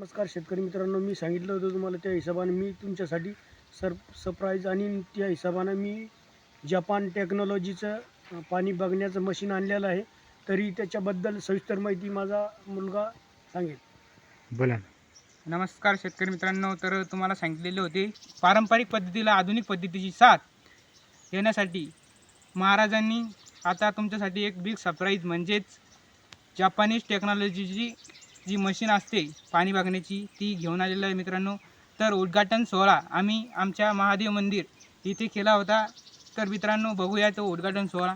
नमस्कार शेतकरी मित्रांनो मी सांगितलं होतं तुम्हाला त्या हिशोबाने मी तुमच्यासाठी सर सरप्राईज आणि त्या हिशोबानं मी जपान टेक्नॉलॉजीचं पाणी बघण्याचं मशीन आणलेलं आहे. तरी त्याच्याबद्दल सविस्तर माहिती माझा मुलगा सांगेल. बोला नमस्कार शेतकरी मित्रांनो तर तुम्हाला सांगितलेले होते पारंपरिक पद्धतीला आधुनिक पद्धतीची साथ येण्यासाठी महाराजांनी आता तुमच्यासाठी एक बिग सरप्राईज म्हणजेच जापानीज टेक्नॉलॉजीची जी मशीन असते पाणी बघण्याची ती घेऊन आलेलं आहे मित्रांनो. तर उद्घाटन सोहळा आम्ही आमच्या महादेव मंदिर इथे केला होता. तर मित्रांनो बघूया तो उद्घाटन सोहळा.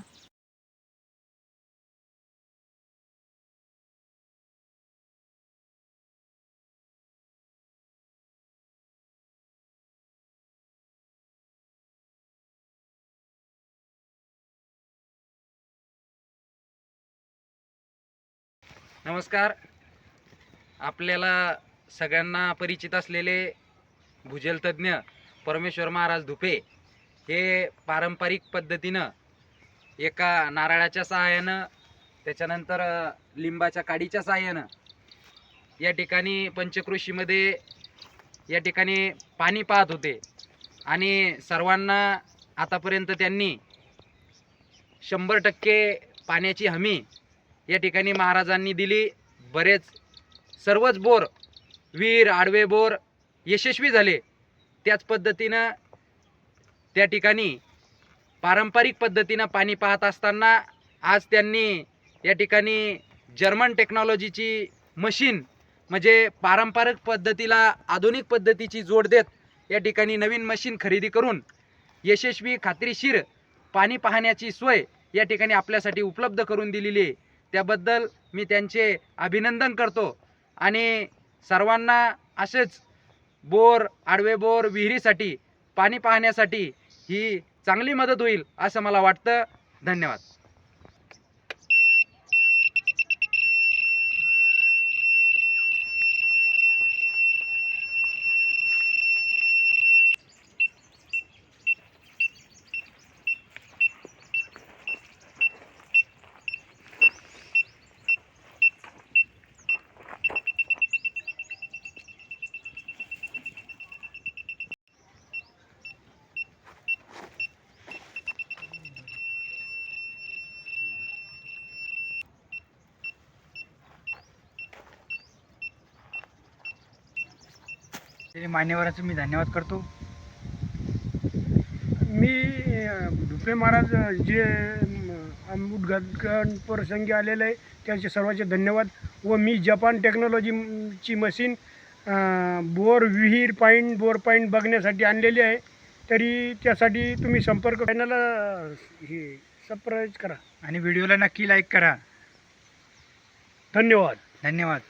नमस्कार. आपल्याला सगळ्यांना परिचित असलेले भूजलतज्ञ परमेश्वर महाराज धुपे हे पारंपरिक पद्धतीनं एका नारळाच्या सहाय्यानं त्याच्यानंतर लिंबाच्या काडीच्या सहाय्यानं या ठिकाणी पंचकृषीमध्ये या ठिकाणी पाणी पाहत होते. आणि सर्वांना आतापर्यंत त्यांनी शंभर टक्के पाण्याची हमी या ठिकाणी महाराजांनी दिली. बरेच सर्वच बोर विहीर आडवे बोर यशस्वी झाले. त्याच पद्धतीनं त्या ठिकाणी पारंपरिक पद्धतीनं पाणी पाहत असताना आज त्यांनी या ठिकाणी जर्मन टेक्नॉलॉजीची मशीन म्हणजे पारंपरिक पद्धतीला आधुनिक पद्धतीची जोड देत या ठिकाणी नवीन मशीन खरेदी करून यशस्वी खात्रीशीर पाणी पाहण्याची सोय या ठिकाणी आपल्यासाठी उपलब्ध करून दिलेली आहे. त्याबद्दल मी त्यांचे अभिनंदन करतो. आणि सर्वांना असेच बोर आडवे बोर विहिरीसाठी पाणी पाहण्यासाठी ही चांगली मदत होईल असं मला वाटतं. धन्यवाद. ते मान्यवराचं मी धन्यवाद करतो. मी धुपे महाराज जे उद्घाटन प्रसंगी आलेले आहे त्यांचे सर्वांचे धन्यवाद. व मी जपान टेक्नॉलॉजीची मशीन बोर विहीर पाईन बोर पाईन बघण्यासाठी आणलेली आहे. तरी त्यासाठी तुम्ही संपर्क चॅनलला हे सबस्क्राईब करा. आणि व्हिडिओला नक्की लाईक करा. धन्यवाद. धन्यवाद.